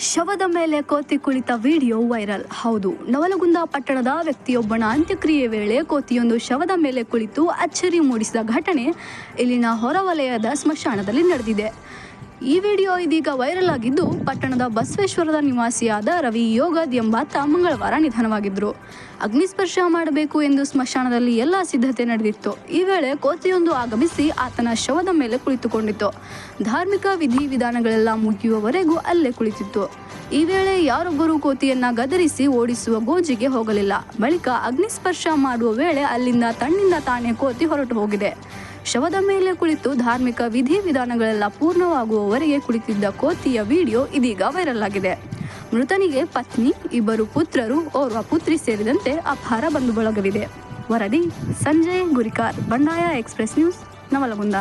ಶವದ ಮೇಲೆ ಕೋತಿ ಕುಳಿತ ವಿಡಿಯೋ ವೈರಲ್. ಹೌದು, ನವಲಗುಂದ ಪಟ್ಟಣದ ವ್ಯಕ್ತಿಯೊಬ್ಬನ ಅಂತ್ಯಕ್ರಿಯೆ ವೇಳೆ ಕೋತಿಯೊಂದು ಶವದ ಮೇಲೆ ಕುಳಿತು ಅಚ್ಚರಿ ಮೂಡಿಸಿದ ಘಟನೆ ಇಲ್ಲಿನ ಹೊರವಲಯದ ಸ್ಮಶಾನದಲ್ಲಿ ನಡೆದಿದೆ. ಈ ವಿಡಿಯೋ ಇದೀಗ ವೈರಲ್ ಆಗಿದ್ದು ಪಟ್ಟಣದ ಬಸವೇಶ್ವರದ ನಿವಾಸಿಯಾದ ರವಿ ಯೋಗದ್ ಎಂಬಾತ ಮಂಗಳವಾರ ನಿಧನವಾಗಿದ್ದರು ಅಗ್ನಿಸ್ಪರ್ಶ ಮಾಡಬೇಕು ಎಂದು ಸ್ಮಶಾನದಲ್ಲಿ ಎಲ್ಲ ಸಿದ್ಧತೆ ನಡೆದಿತ್ತು. ಈ ವೇಳೆ ಕೋತಿಯೊಂದು ಆಗಮಿಸಿ ಆತನ ಶವದ ಮೇಲೆ ಕುಳಿತುಕೊಂಡಿತ್ತು. ಧಾರ್ಮಿಕ ವಿಧಿವಿಧಾನಗಳೆಲ್ಲ ಮುಗಿಯುವವರೆಗೂ ಅಲ್ಲೇ ಕುಳಿತಿತ್ತು. ಈ ವೇಳೆ ಯಾರೊಬ್ಬರು ಕೋತಿಯನ್ನ ಗದರಿಸಿ ಓಡಿಸುವ ಗೋಜಿಗೆ ಹೋಗಲಿಲ್ಲ. ಬಳಿಕ ಅಗ್ನಿಸ್ಪರ್ಶ ಮಾಡುವ ವೇಳೆ ಅಲ್ಲಿಂದ ತಣ್ಣಿಂದ ತಾನೇ ಕೋತಿ ಹೊರಟು ಹೋಗಿದೆ. ಶವದ ಮೇಲೆ ಕುಳಿತು ಧಾರ್ಮಿಕ ವಿಧಿ ವಿಧಾನಗಳೆಲ್ಲ ಪೂರ್ಣವಾಗುವವರೆಗೆ ಕುಳಿತಿದ್ದ ಕೋತಿಯ ವಿಡಿಯೋ ಇದೀಗ ವೈರಲ್ ಆಗಿದೆ. ಮೃತನಿಗೆ ಪತ್ನಿ, ಇಬ್ಬರು ಪುತ್ರರು, ಓರ್ವ ಪುತ್ರಿ ಸೇರಿದಂತೆ ಅಪಾರ ಬಂಧು ಬಳಗವಿದೆ ವರದಿ ಸಂಜಯ್ ಗುರಿಕಾರ್, ಬಂಡಾಯ ಎಕ್ಸ್ಪ್ರೆಸ್ ನ್ಯೂಸ್, ನವಲಗುಂದ.